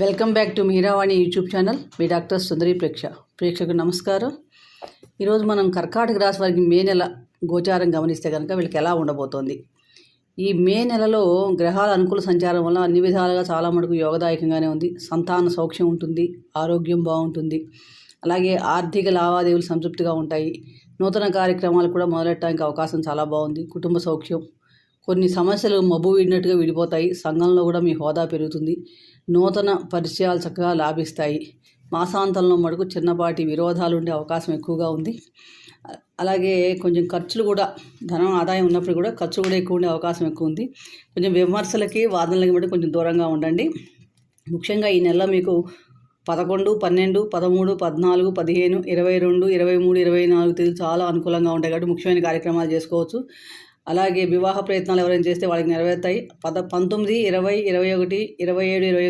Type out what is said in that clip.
Welcome back to Meeravani YouTube channel. Me doctor Sundari ప్రేక్ష. ప్రేక్షకు నమస్కారం. ఈరోజు మనం కర్కాటక రాశి వారికి మే నెల గోచారం గమనిస్తే కనుక వీళ్ళకి ఎలా ఉండబోతోంది? ఈ మే నెలలో గ్రహాల అనుకూల సంచారం వల్ల అన్ని విధాలుగా చాలా మటుకు యోగదాయకంగానే ఉంది. సంతాన సౌఖ్యం ఉంటుంది ఆరోగ్యం బాగుంటుంది. అలాగే ఆర్థిక లావాదేవీలు సంతృప్తిగా ఉంటాయి. నూతన కార్యక్రమాలు కూడా మొదలెట్టడానికి అవకాశం చాలా బాగుంది. కుటుంబ సౌఖ్యం కొన్ని సమస్యలు మబ్బు వీడినట్టుగా విడిపోతాయి. సంఘంలో కూడా మీ హోదా పెరుగుతుంది. నూతన పరిచయాలు చక్కగా లాభిస్తాయి. మాసాంతంలో మటుకు చిన్నపాటి విరోధాలు ఉండే అవకాశం ఎక్కువగా ఉంది. అలాగే కొంచెం ఖర్చులు కూడా ధనం ఆదాయం ఉన్నప్పుడు కూడా ఖర్చు కూడా ఎక్కువ ఉండే అవకాశం ఎక్కువ ఉంది. కొంచెం విమర్శలకి వాదనలకి మటు కొంచెం దూరంగా ఉండండి. ముఖ్యంగా ఈ నెల మీకు పదకొండు పన్నెండు పదమూడు పద్నాలుగు పదిహేను ఇరవై రెండు ఇరవై మూడు ఇరవై నాలుగు తేదీలు చాలా అనుకూలంగా ఉంటాయి కాబట్టి ముఖ్యమైన కార్యక్రమాలు చేసుకోవచ్చు. అలాగే వివాహ ప్రయత్నాలు ఎవరైనా చేస్తే వాళ్ళకి నెరవేరుతాయి. పద పంతొమ్మిది ఇరవై ఇరవై ఒకటి ఇరవై ఏడు ఇరవై